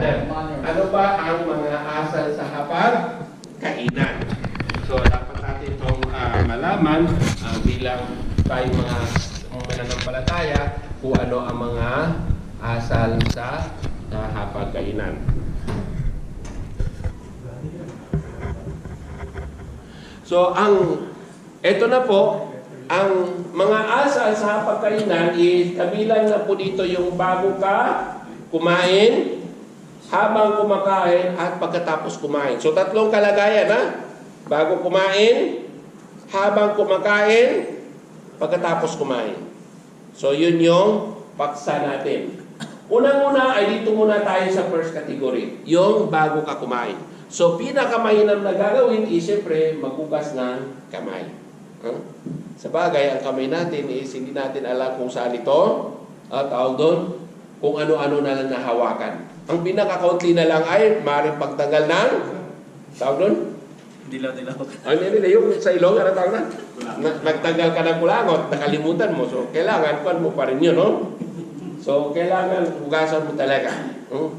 brother. Ano ba ang mga asal sa hapag? Kainan. So, dapat natin itong ah, malaman ah, bilang tayo mga mananampalataya kung ano ang mga asal sa uh, hapagkainan. So, ang ito na po, ang mga asal sa hapagkainan is kabilang na po dito yung bago ka kumain, habang kumakain at pagkatapos kumain. So tatlong kalagayan ha. Bago kumain, habang kumakain, pagkatapos kumain. So yun yung paksa natin. Unang-una ay dito muna tayo sa first category, yung bago ka kumain. So pinakamahinam na gagawin is siyempre maghugas ng kamay. Huh? Sa bagay, ang kamay natin is hindi natin alam kung saan ito, at tawag doon, kung ano-ano na lang nahawakan. Ang pinaka-countly na lang ay maaaring pagtanggal ng, tawag doon, Dilaw-dilaw. ano yun, yun, yung sa ilong, ano tawag na? na nagtanggal ka ng kulangot, nakalimutan mo. So, kailangan, kuan mo pa rin yun, no? So, kailangan hugasan mo talaga. No?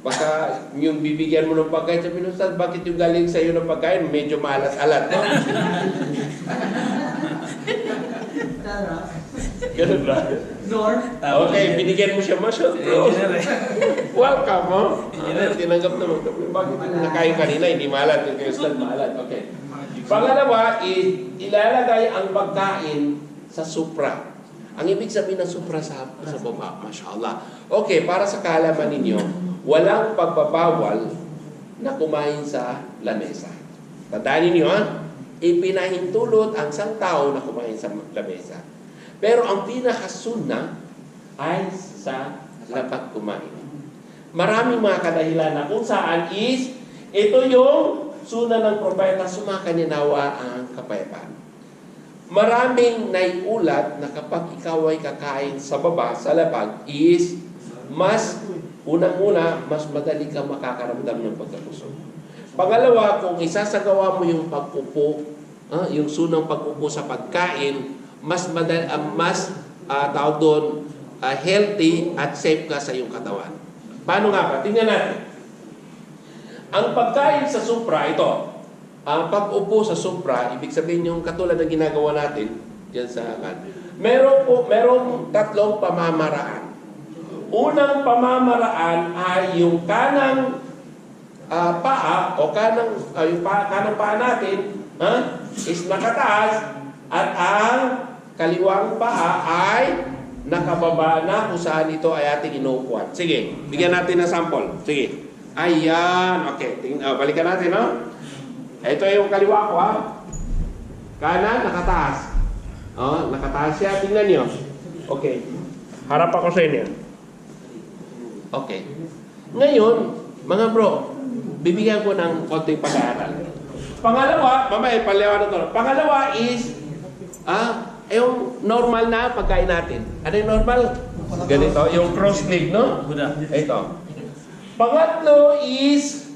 Baka yung bibigyan mo ng pagkain, sabi nung "Ustad, bakit yung galing sa iyo ng pagkain, medyo maalat-alat, no? Ganun ba? Nor, Okay, binigyan mo siya. Engineer eh. Welcome, mo. Ah, tinanggap naman. Bakit yung nakain kanina, hindi malat. Yung kay Ustad, malat. Okay. Pangalawa, ilalagay ang pagkain sa supra. Ang ibig sabihin ng supra sa, sa baba, mashallah. Okay, para sa kaalaman ninyo, walang pagbabawal na kumain sa lamesa. Tandaan ninyo, ha? Ipinahintulot ang isang tao na kumain sa lamesa. Pero ang pinakasunna ay sa lapat kumain. Maraming mga kadahilan na kung saan is ito yung suna ng propeta sumakaninawa ang kapayapaan. Maraming naiulat na kapag ikaw ay kakain sa baba, sa labag, is mas, unang-una, mas madali ka makakaramdam ng pagkabusog. Pangalawa, kung isasagawa mo yung pag-upo, ah, yung sunang pag-upo sa pagkain, mas madali, ah, mas ah, tawag doon, ah, healthy at safe ka sa iyong katawan. Paano nga ba? Tingnan natin. Ang pagkain sa supra, ito, ang pag-upo sa supra, ibig sabihin yung katulad ng ginagawa natin diyan sa kan. Meron po, merong tatlong pamamaraan. Unang pamamaraan ay yung kanang ah, paa o kanang ah, yung pa, kanang paa natin ha, is nakataas at ang kaliwang paa ay nakababa na kung saan ito ay ating inuupuan. Sige, bigyan natin ng sample. Sige. Ayan. Okay. Tingin, ah, balikan natin, no? Ito yung kaliwa ko, ha? Kanan, nakataas. Oh, nakataas siya. Tingnan niyo. Okay. Harap ako sa inyo. Okay. Ngayon, mga bro, bibigyan ko ng konting pag-aaral. Pangalawa, mamaya paliwanag ko. Pangalawa is, ah, yung normal na pagkain natin. Ano yung normal? Ganito, yung cross leg, no? Ito. Pangatlo is,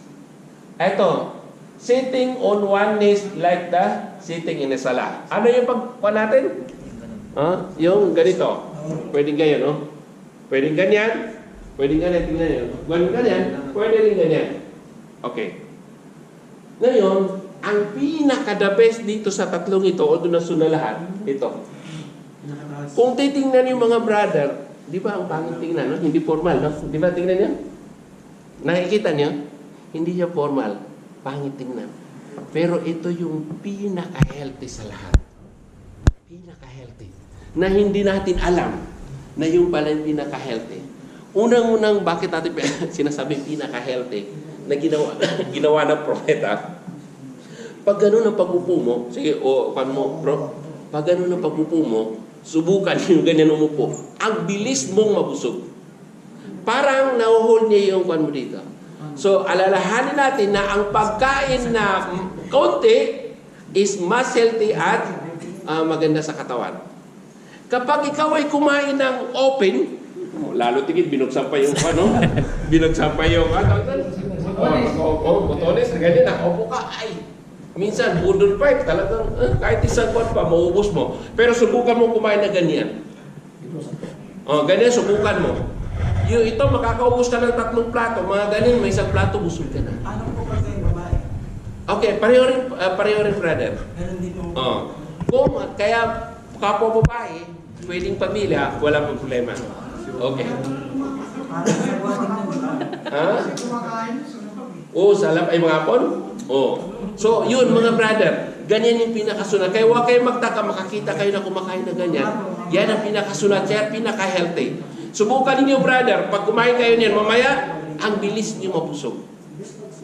eto, sitting on one knee like the sitting in a salah. Ano yung pagpa natin? Ah, yung ganito. Pwedeng ganyan, no? Pwedeng ganyan. Pwedeng ganyan, tingnan nyo. Ganyan, ganyan. Pwede rin ganyan. Okay. Ngayon, ang pinaka-the dito sa tatlong ito, o doon na suna lahat, ito. Kung titingnan yung mga brother, di ba ang pangit tingnan, no? Hindi formal, no? Di ba tingnan niyo? Nakikita niyo? Hindi siya formal. Pangit tingnan. Pero ito yung pinaka-healthy sa lahat. Pinaka-healthy. Na hindi natin alam na yung pala yung pinaka-healthy. Unang-unang bakit natin sinasabi pinaka-healthy na ginawa, ginawa ng propeta, pag ganun ang pag-upo mo, sige, o, pan mo, bro, pag ganun ang pag-upo mo, subukan yung ganyan umupo. Ang bilis mong mabusog. Parang nahuhol niya yung kwan mo dito. So, alalahanin natin na ang pagkain na kaunti is mas healthy at ah, maganda sa katawan. Kapag ikaw ay kumain ng open, oh, lalo tigit, binuksan pa yung ano, binuksan pa yung ano, oh, oh, botones, ganyan na, opo ka, ay, minsan, budol pipe, talagang, eh, kahit isang kwan pa, maubos mo. Pero subukan mo kumain na ganyan. Oh, ganyan, subukan mo. Yung ito, makakaubos ka ng tatlong plato. Mga ganin, may isang plato, busog ka na. Paano po kasi yung babae? Okay, pareho rin, ah, pareho rin brother. Ganun din yung... Oh. Kung kaya kapwa babae, pwedeng pamilya, walang problema. Okay. Parang Oo, salap ay mga hapon? Oo. So, yun mga brother, ganyan yung pinakasunat. Kaya huwag kayo magtaka, makakita kayo na kumakain na ganyan. Yan ang pinakasunat, kaya pinaka-healthy. Subukan ninyo brother, pag kumain kayo niyan, mamaya, ang bilis niyo mabusog.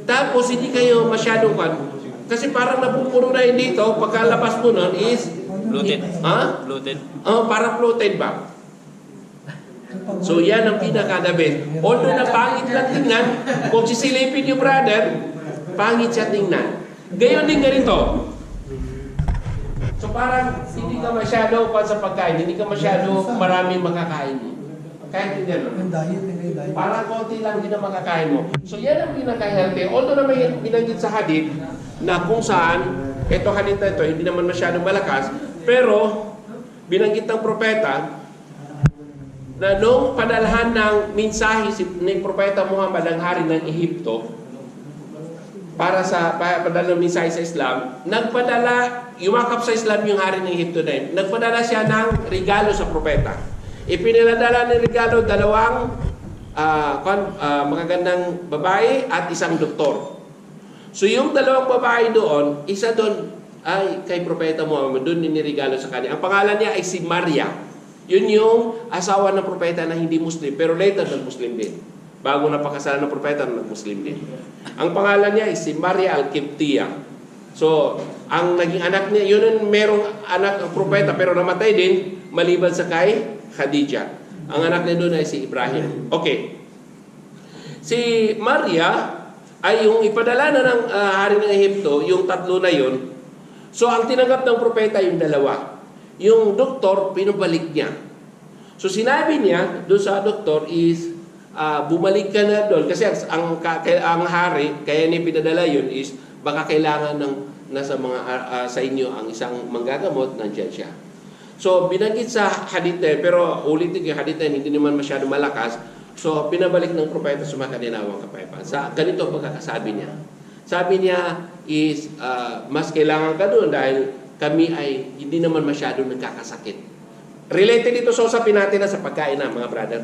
Tapos, hindi kayo masyadong kan. Kasi parang napupuro na yun dito, pagkalabas mo nun is... Bloated. Ha? Bloated. Oh, parang floated ba? So yan ang pinaka-the best. Although na pangit lang tingnan, kung sisilipin yung brother, pangit siya tingnan. Gayon din ganito. So parang hindi ka masyado pa sa pagkain, hindi ka masyado maraming makakain. Kahit hindi ano. Diet. Parang konti lang din ang makakain mo. So yan ang pinaka-healthy. Although na may binanggit sa hadith na kung saan, ito hadith na ito, hindi naman masyadong malakas, pero binanggit ng propeta na nung padalhan ng mensahe si, ni Propeta Muhammad ang hari ng Ehipto para sa pa- padala ng mensahe sa Islam, nagpadala, yumakap sa Islam yung hari ng Ehipto na yun. Nagpadala siya ng regalo sa propeta. Ipiniladala ng regalo dalawang ah, kon- ah, magagandang babae at isang doktor. So yung dalawang babae doon, isa doon ay kay Propeta Muhammad, doon ninirigalo sa kanya. Ang pangalan niya ay si Maria. Yun yung asawa ng propeta na hindi Muslim, pero later nag-Muslim din. Bago napakasalan ng propeta, nag-Muslim din. Ang pangalan niya ay si Maria Al-Kiptiya. So, ang naging anak niya, yun ang merong anak ng propeta, pero namatay din, maliban sa kay Khadijah. Ang anak niya doon ay si Ibrahim. Okay. Si Maria ay yung ipadala na ng ah, hari ng Ehipto, yung tatlo na yun. So ang tinanggap ng propeta yung dalawa. Yung doktor, pinabalik niya. So sinabi niya doon sa doktor is, ah, bumalik ka na doon. Kasi ang, ang, hari, kaya niya pinadala yun is, baka kailangan ng nasa mga ah, sa inyo ang isang manggagamot, nandyan siya. So, binanggit sa na yun, pero ulitin yung na yun, hindi naman masyado malakas. So, pinabalik ng propeta sa mga kaninawang kapayapaan. Sa ganito pagkakasabi niya. Sabi niya is, ah, mas kailangan ka doon dahil kami ay hindi naman masyado nagkakasakit. Related ito sa usapin natin na sa pagkain na, mga brother.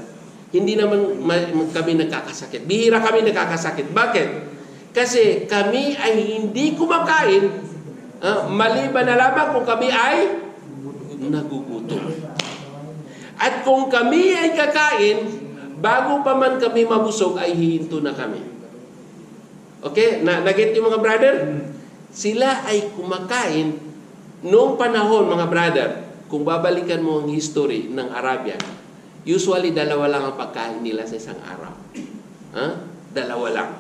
Hindi naman ma- kami nagkakasakit. Bihira kami nagkakasakit. Bakit? Kasi kami ay hindi kumakain ah, maliban na lamang kung kami ay nagugutom. At kung kami ay kakain, bago pa man kami mabusog, ay hihinto na kami. Okay? Na, nagit yung mga brother? Sila ay kumakain noong panahon, mga brother, kung babalikan mo ang history ng Arabia, usually dalawa lang ang pagkain nila sa isang araw. Ha? Dalawa lang.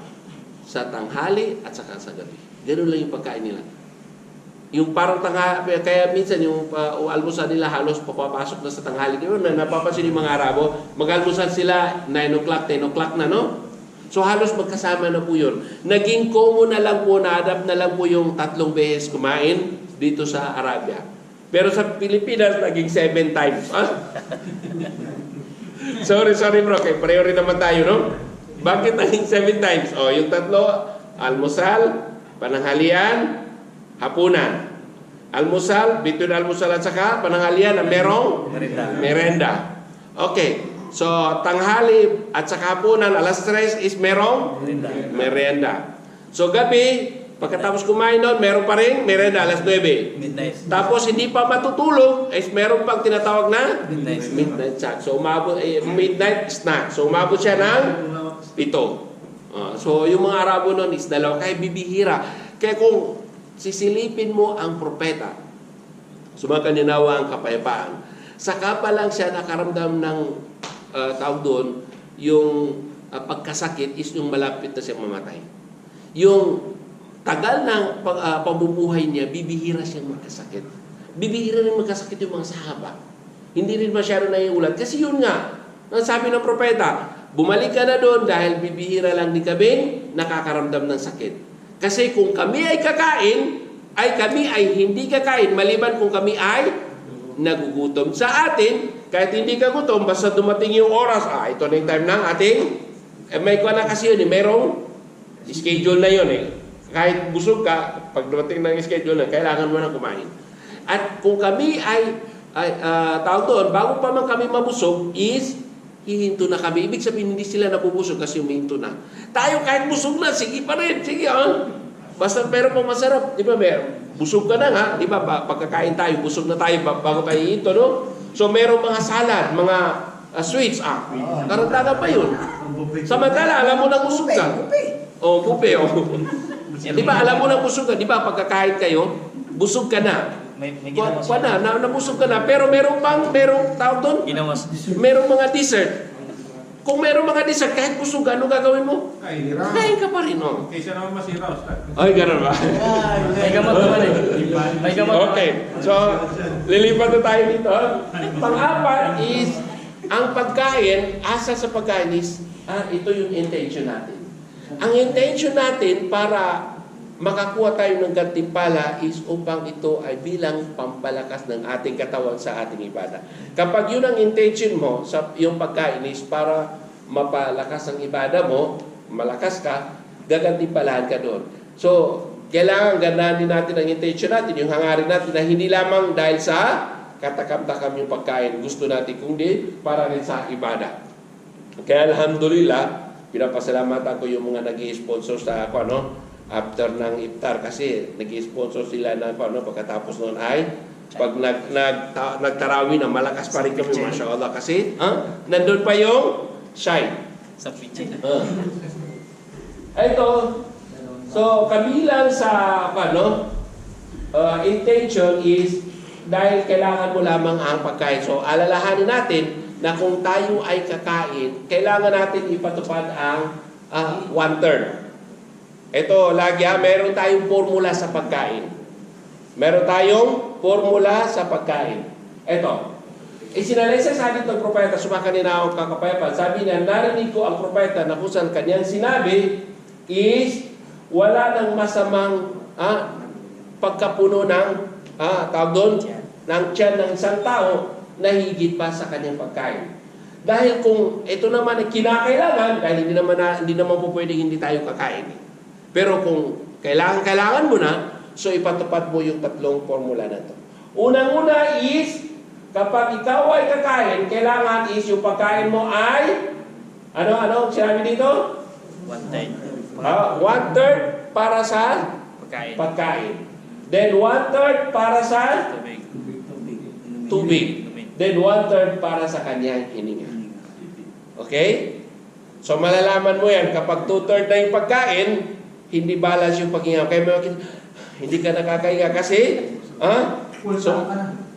Sa tanghali at saka sa gabi. Ganun lang yung pagkain nila. Yung parang tanga, kaya minsan yung uh, almusal nila halos papapasok na sa tanghali. Di? Na, napapansin yung mga Arabo, mag-almusal sila 9 o'clock, 10 o'clock na, no? So halos magkasama na po yun. Naging common na lang po, na-adapt na lang po yung tatlong beses kumain dito sa Arabia. Pero sa Pilipinas, naging seven times. Ah? sorry, sorry bro. Kaya pareho rin naman tayo, no? Bakit naging seven times? O, yung tatlo, almusal, pananghalian, hapunan. Almusal, between almusal at saka pananghalian na merong Merenda. merenda. Okay. So, tanghali at saka hapunan, alas 3 is merong Merenda. merenda. So, gabi, pagkatapos kumain doon, meron pa rin merenda alas 9. Midnight. Tapos, hindi pa matutulog, is meron pang tinatawag na Midnight. midnight snack. So, umabot, eh, midnight snack. So, umabot siya ng pito. Ah, so, yung mga Arabo noon is dalawa. Kaya bibihira. Kaya kung sisilipin mo ang propeta, sumakaninawa ang kapayapaan, saka pa lang siya nakaramdam ng ah, tawag doon, yung ah, pagkasakit is yung malapit na siya mamatay. Yung tagal ng pag, ah, pamumuhay niya, bibihira siyang magkasakit. Bibihira rin magkasakit yung mga sahaba. Hindi rin masyado naiulat. Kasi yun nga, ang sabi ng propeta, bumalik ka na doon dahil bibihira lang ni kaming nakakaramdam ng sakit. Kasi kung kami ay kakain, ay kami ay hindi kakain maliban kung kami ay nagugutom. Sa atin, kahit hindi ka gutom, basta dumating yung oras, ah, ito na yung time ng ating, eh, may kuha na kasi yun, eh, merong schedule na yun eh. Kahit busog ka, pag dumating ng schedule na, kailangan mo na kumain. At kung kami ay, ay ah, tawag doon, bago pa man kami mabusog, is hihinto na kami. Ibig sabihin, hindi sila nabubusog kasi huminto na. Tayo kahit busog na, sige pa rin, sige ah. Basta pero kung masarap, di ba, mer, busog ka na nga, di ba, pa- pagkakain tayo, busog na tayo ba- bago tayo hihinto, no? So merong mga salad, mga ah, sweets, ah, karagdagan pa yun. Samantala, alam mo na busog ka. Oh, bupe, oh. Di ba, alam mo na busog ka, di ba, pagkakain kayo, busog ka na. May, may ginawa na, na, nabusog ka na. Pero meron pang, merong tawag doon, Ginawa merong mga dessert. Kung merong mga dessert, kahit busog ka, ano gagawin mo? Ay, hirap. Kain ka pa rin, oh. Kaysa naman masira, Ustad. Ay, ganun ba? May gamot naman eh. May gamot naman. Okay, so lilipat na tayo dito. Pang-apat is, ang pagkain, asa sa pagkain is, ah, ito yung intention natin. Ang intention natin para makakuha tayo ng gantimpala is upang ito ay bilang pampalakas ng ating katawan sa ating ibada. Kapag yun ang intention mo sa yung pagkain is para mapalakas ang ibada mo, malakas ka, gagantimpalahan ka doon. So, kailangan ganahan din natin ang intention natin, yung hangarin natin na hindi lamang dahil sa katakam-takam yung pagkain. Gusto natin kundi para rin sa ibada. Kaya alhamdulillah, pinapasalamatan ko yung mga nag sponsor sa ako, ano, after ng iftar kasi nag sponsor sila ng ako, ano, pagkatapos noon ay pag nag, nag, ta, nagtarawi na malakas pa rin kami, Masya Allah, kasi ha, nandun pa yung shine. Sa pitchin. Ah. Ito, so kabilang sa ano, uh, intention is dahil kailangan mo lamang ang pagkain. So alalahanin natin na kung tayo ay kakain, kailangan natin ipatupad ang ah, one-third. Ito, lagi ha, meron tayong formula sa pagkain. Meron tayong formula sa pagkain. Ito, Isinalay sa sabi ng propeta, sumakan na ako kakapayapan. Sabi niya, narinig ko ang propeta na kung saan kanyang sinabi is wala nang masamang ah, pagkapuno ng ah, tawag doon, ng tiyan ng isang tao na higit pa sa kanyang pagkain. Dahil kung ito naman ay kinakailangan, dahil hindi naman, na, hindi naman po pwedeng hindi tayo kakain. Pero kung kailangan, kailangan mo na, so ipatupad mo yung tatlong formula na to. Unang-una is, kapag ikaw ay kakain, kailangan is yung pagkain mo ay, ano, ano, sinabi dito? One time. Ah, one third para sa Pagkain. pagkain. Then one third para sa Tubig. tubig. Then one third para sa kanyang hininga. Okay? So malalaman mo yan, kapag two-third na yung pagkain, hindi balance yung paghinga. Kaya may makita, hindi ka nakakahinga kasi, ha? Full So.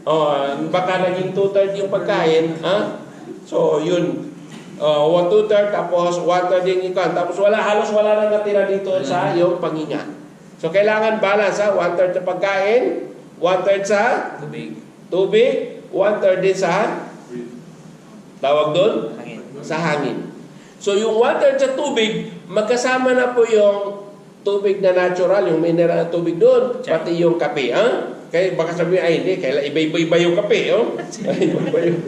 Oh, baka naging two-third yung pagkain, ha? So, yun. Uh, one two-third, tapos one-third yung ikan. Tapos wala, halos wala nang natira dito sa yung panghinga. So, kailangan balance, ha? One-third sa pagkain, one-third sa Tubig. tubig, one-third din sa tawag doon, Hangin. sa hangin. So, yung one-third sa tubig, magkasama na po yung tubig na natural, yung mineral na tubig doon, Check. pati yung kape, ha? Kaya baka sabihin, ay hindi, kaya iba-iba yung kape, oh. Ay, iba yung...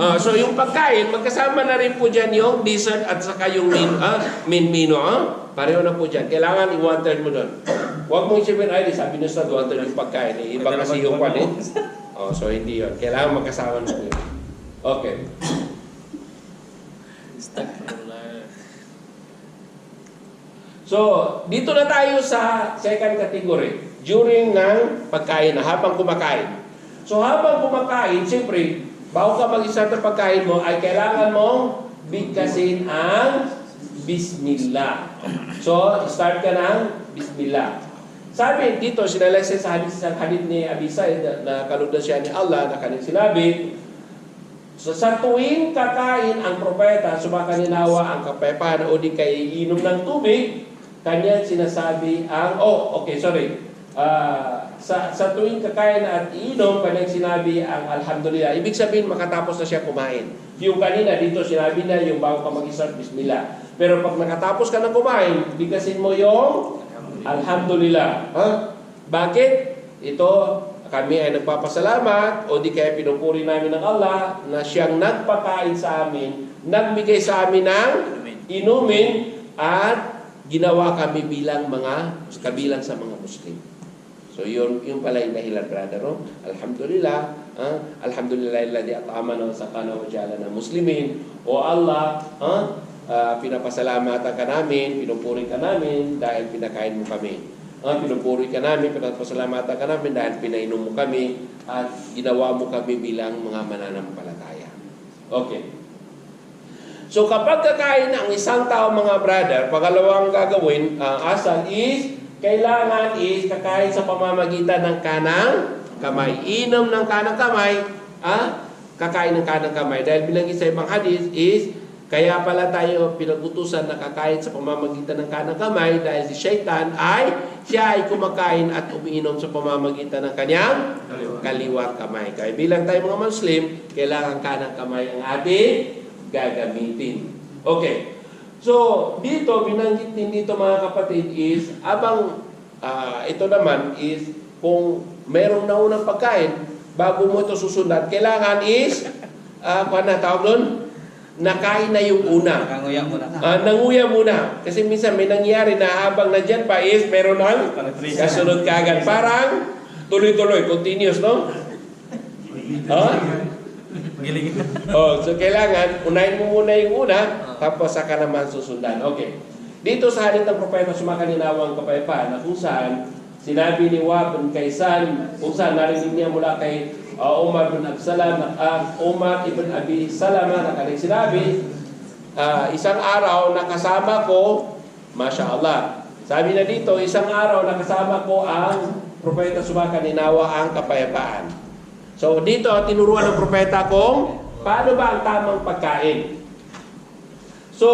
Ah, so yung pagkain, magkasama na rin po dyan yung dessert at saka yung min, ah, min mino. Ah? Pareho na po dyan. Kailangan i-one-third mo doon. Huwag mong isipin, ay, di, sabi nyo sa one-third yung pagkain. Eh, iba kasi yung pan eh. Oh, so hindi yun. Kailangan magkasama na yun. Okay. So, dito na tayo sa second category. During ng pagkain na, habang kumakain. So, habang kumakain, siyempre, bago ka mag-start ng pagkain mo, ay kailangan mong bigkasin ang Bismillah. So, start ka ng Bismillah. Sabi dito, sinalese sa hadith, sa hadith ni Abi Sa'id na, na kalugdan siya ni Allah na kanyang sinabi, So sa tuwing kakain ang propeta, sumakaninawa ang kapepan o di kay inom ng tubig, kanyang sinasabi ang, oh, okay, sorry. Ah, sa, sa tuwing kakain at inom, kanyang sinabi ang alhamdulillah. Ibig sabihin, makatapos na siya kumain. Yung kanina, dito sinabi na yung bago ka mag-start, bismillah. Pero pag nakatapos ka na kumain, bigasin mo yung alhamdulillah. Ha? Bakit? Ito, kami ay nagpapasalamat o di kaya pinupuri namin ng Allah na siyang nagpakain sa amin, nagbigay sa amin ng inumin at ginawa kami bilang mga kabilang sa mga Muslim. So yun, yun pala yung dahilan, brother. No? Alhamdulillah. ah, Alhamdulillah alladhi at'amana wa saqana wa ja'alana muslimin. O Allah, ah, ah, pinapasalamatan ka namin, pinupuri ka namin dahil pinakain mo kami. Ah, pinupuri ka namin, pinapasalamatan ka namin dahil pinainom mo kami at ginawa mo kami bilang mga mananampalataya. Okay. So kapag kakain ang isang tao mga brother, pangalawang gagawin, ang asal is, kailangan is kakain sa pamamagitan ng kanang kamay. Inom ng kanang kamay, ah, kakain ng kanang kamay. Dahil bilang sa ibang hadith is, kaya pala tayo pinagutusan na kakain sa pamamagitan ng kanang kamay dahil si shaitan ay siya ay kumakain at umiinom sa pamamagitan ng kanyang kaliwang kamay. Kaya bilang tayo mga Muslim, kailangan kanang kamay ang ating gagamitin. Okay. So, dito, binanggit din dito mga kapatid is, abang ah, ito naman is, kung merong naunang pagkain, bago mo ito susunod, kailangan is, uh, kung na tawag nun? Nakain na yung una. Kanguya mo na. Ah, nanguya muna. Kasi minsan may nangyari na habang nandyan pa is, meron ng kasunod kagad. Parang tuloy-tuloy, continuous, no? Ah? Giling. Oh, so kailangan unahin mo muna yung una, tapos saka naman susundan. Okay. Dito sa halit ng propeta sumakaninawang kapayapaan na kung saan sinabi ni Wab bin Kaysan, kung saan narinig niya mula kay uh, Umar bin Absalam, uh, Umar ibn Abi Salama na kanyang sinabi, uh, isang araw nakasama ko, Masya Allah. Sabi na dito, isang araw nakasama ko ang propeta sumakaninawa ang kapayapaan. So dito tinuruan ng propeta kung paano ba ang tamang pagkain. So,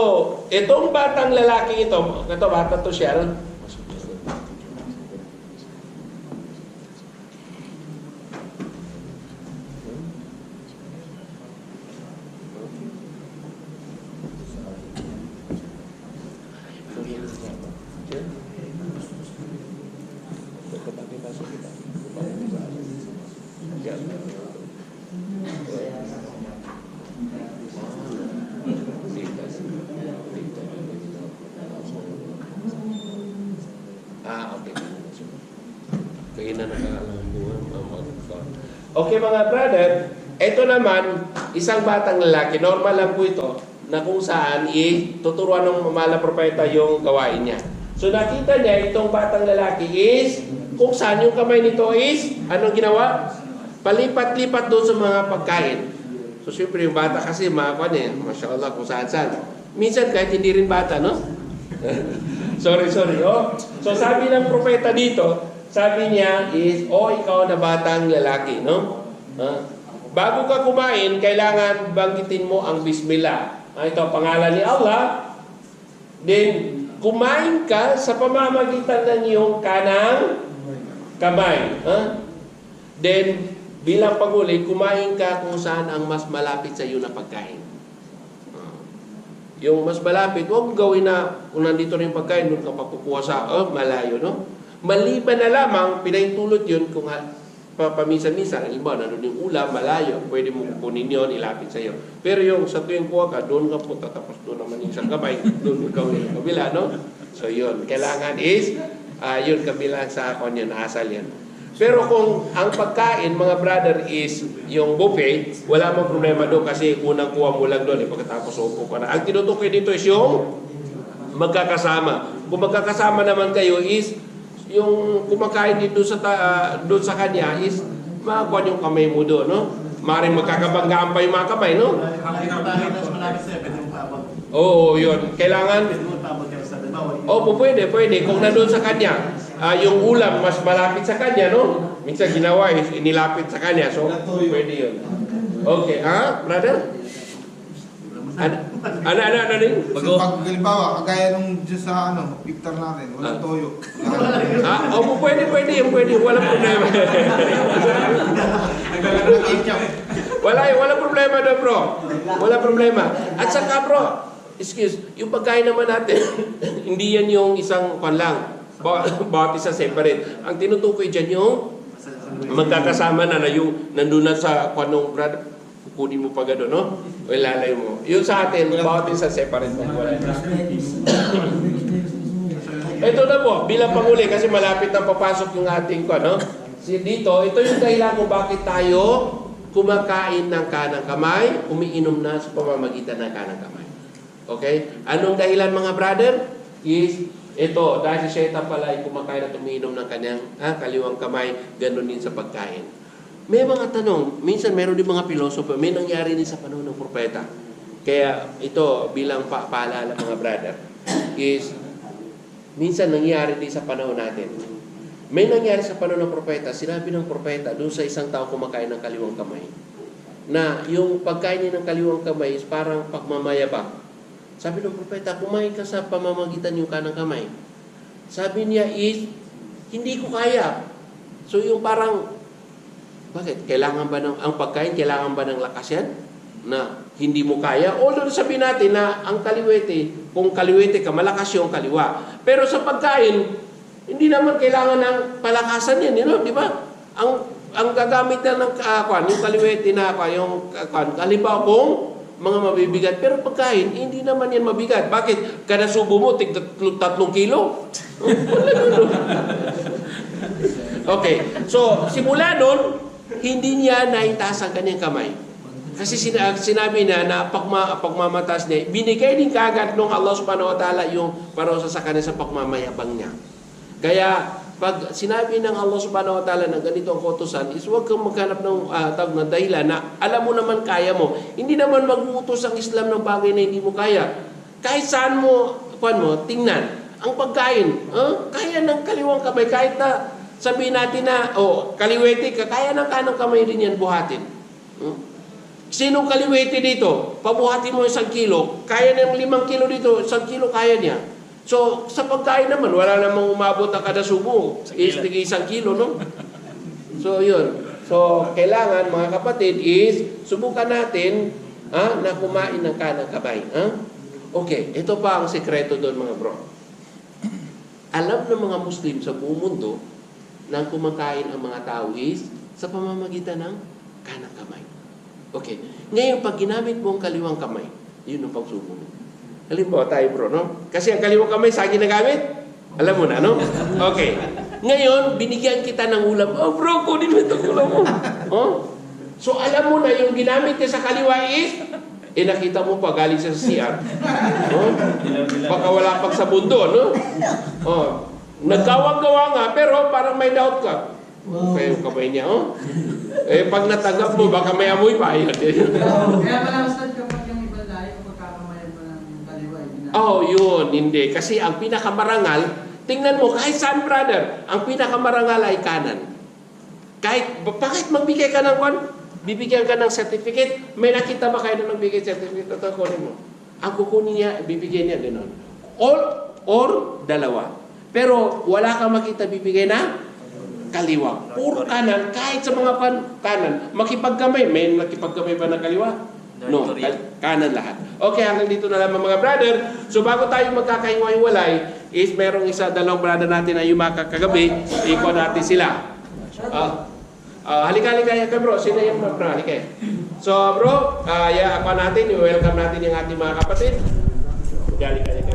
itong batang lalaki ito, ito bata to siya. no? Ah, okay. Kaya na nakakalanguan. Okay mga brother, ito naman, isang batang lalaki, normal lang po ito, na kung saan ituturuan ng mamala propeta yung gawain niya. So nakita niya, itong batang lalaki is, kung saan yung kamay nito is, anong ginawa? Palipat-lipat doon sa mga pagkain. So siyempre yung bata kasi mga kwan eh, Masya Allah, kung saan-saan. Minsan kahit hindi rin bata, no? sorry, sorry. Oh. So sabi ng propeta dito, sabi niya is, oh, ikaw na batang lalaki, no? Ah, bago ka kumain, kailangan banggitin mo ang bismillah. Ah, ito ang pangalan ni Allah. Then, kumain ka sa pamamagitan ng iyong kanang kamay. Ah? Then, bilang paguli, kumain ka kung saan ang mas malapit sa iyo na pagkain. Ah. Yung mas malapit, huwag gawin na kung nandito na yung pagkain, doon ka papukuha sa oh, malayo, no? Maliban na lamang, pinaitulot yun kung paminsan-minsan, halimbawa, nandun yung ulam, malayo, pwede mo kunin yun, ilapit sa iyo. Pero yung sa tuwing kuha ka, doon ka punta, tapos doon naman yung isang kamay, doon ikaw yung kabila, no? So yun, kailangan is, ah yun, kabila sa akon yun, asal yan. Pero kung ang pagkain, mga brother, is yung buffet, wala mang problema doon kasi unang kuha mo lang doon, eh, pagkatapos upo ka na. Ang tinutukoy dito is yung magkakasama. Kung magkakasama naman kayo is, yung kumakain dito sa ta, ah, doon sa kanya is makakuha yung kamay mo doon, no? Maring magkakabanggaan pa yung mga kamay, no? Oo, yun. Kailangan Oh, po pwede, pwede. Kung nandun sa kanya, ah, yung ulam mas malapit sa kanya, no? Minsan ginawa is inilapit sa kanya. So, pwede yun. Okay, ha, brother? Ano, ano, ano, ano rin? So, pag halimbawa, kagaya nung dyan sa ano, Victor natin, walang Ah. toyo. Ha? Oh, pwede, pwede pwede. Walang problema. wala, wala problema na, bro. Wala problema. At saka, bro, excuse, yung pagkain naman natin, hindi yan yung isang pan lang. Ba- Bawat isa separate. Ang tinutukoy dyan yung magkakasama na na yung nandun na sa kwanong brother, kukunin mo pa gano'n, no? O ilalay mo. Yung sa atin, bawat isa separate. Ito na po, bilang panguli kasi malapit na papasok yung ating ko, no? Si dito, ito yung dahilan kung bakit tayo kumakain ng kanang kamay, umiinom na sa pamamagitan ng kanang kamay. Okay? Anong dahilan mga brother? Is ito, dahil si Sheta pala ay kumakain at umiinom ng kanyang ah, kaliwang kamay, ganun din sa pagkain. May mga tanong, minsan meron din mga pilosopo, may nangyari din sa panahon ng propeta. Kaya ito bilang pa paalala mga brother, is minsan nangyari din sa panahon natin. May nangyari sa panahon ng propeta, sinabi ng propeta doon sa isang tao kumakain ng kaliwang kamay, na yung pagkain niya ng kaliwang kamay is parang pagmamayabang. Sabi ng propeta, kumain ka sa pamamagitan yung kanang kamay. Sabi niya is, hindi ko kaya. So yung parang, bakit? Kailangan ba ng, ang pagkain, kailangan ba ng lakas yan? Na hindi mo kaya? Although sabi natin na ang kaliwete, kung kaliwete ka, malakas yung kaliwa. Pero sa pagkain, hindi naman kailangan ng palakasan yan, you know, di ba? Ang ang gagamit na ng uh, kwan, yung kaliwete na kwan, yung uh, kwan, halimbawa kung mga mabibigat, pero pagkain, hindi naman yan mabigat. Bakit? Kada subo mo, tig tatlong kilo. Okay, so simula nun, hindi niya naitaas ang kanyang kamay. Kasi sina- sinabi na na pagma, pagmamatas niya, binigay din kagad nung Allah subhanahu wa ta'ala yung parusa sa kanya sa pagmamayabang niya. Kaya pag sinabi ng Allah subhanahu wa ta'ala na ganito ang kautusan, is huwag kang maghanap ng uh, tawag na dahilan na alam mo naman kaya mo. Hindi naman mag-uutos ang Islam ng bagay na hindi mo kaya. Kahit saan mo, kuan mo, tingnan. Ang pagkain, huh? kaya ng kaliwang kamay, kahit na sabihin natin na, oh, kaliwete ka, kaya ng kanang kamay din yan buhatin. Huh? Sinong kaliwete dito? Pabuhatin mo isang kilo. Kaya ng limang kilo dito, isang kilo kaya niya. So, sa pagkain naman, wala namang umabot ang kada subo. Is isang kilo, no? So, yun. So, kailangan, mga kapatid, is subukan natin ah, na kumain ng kanang kamay. Ah? Okay, ito pa ang sekreto doon, mga bro. Alam ng mga Muslim sa buong mundo na kumakain ang mga tao is sa pamamagitan ng kanang kamay. Okay. Ngayon, pag ginamit mo ang kaliwang kamay, yun ang pagsubo mo. Halimbawa tayo bro, no? Kasi ang kaliwang kamay sa akin nagamit. Alam mo na, no? Okay. Ngayon, binigyan kita ng ulam. Oh bro, kunin mo itong ulam mo. Oh? So alam mo na yung ginamit niya sa kaliwa is, eh nakita mo pa galing siya sa CR. Oh? Baka wala pag sa bundo, no? Oh. Nagkawang-gawa nga, pero parang may doubt ka. Okay, yung kamay niya, oh. Eh, pag natanggap mo, baka may amoy pa. Ayun. Kaya pala Ustad kapag yung iba dahil kapag kakamayan mo ng kaliwa, hindi na. Oh, yun, hindi. Kasi ang pinakamarangal, tingnan mo, kahit saan, brother, ang pinakamarangal ay kanan. Kahit, bakit magbigay ka ng kwan? Bibigyan ka ng certificate. May nakita ba kayo na nagbigay certificate? Ito, kunin mo. Ang kukunin niya, bibigyan niya gano'n. Or, or, dalawa. Pero, wala kang makita bibigay na kaliwa. Puro kanan, kahit sa mga kan kanan. Makipagkamay, may nakipagkamay ba ng kaliwa? No, ka- kanan lahat. Okay, hanggang dito na lamang mga brother. So bago tayo magkakahiwa-hiwalay, is merong isa, dalawang brother natin na yung kagabi, ikaw natin sila. Ah, ah, halika, halika, halika bro. Sino yung bro? Halika. So bro, uh, yeah, ako natin, i-welcome natin yung ating mga kapatid. Halika, halika.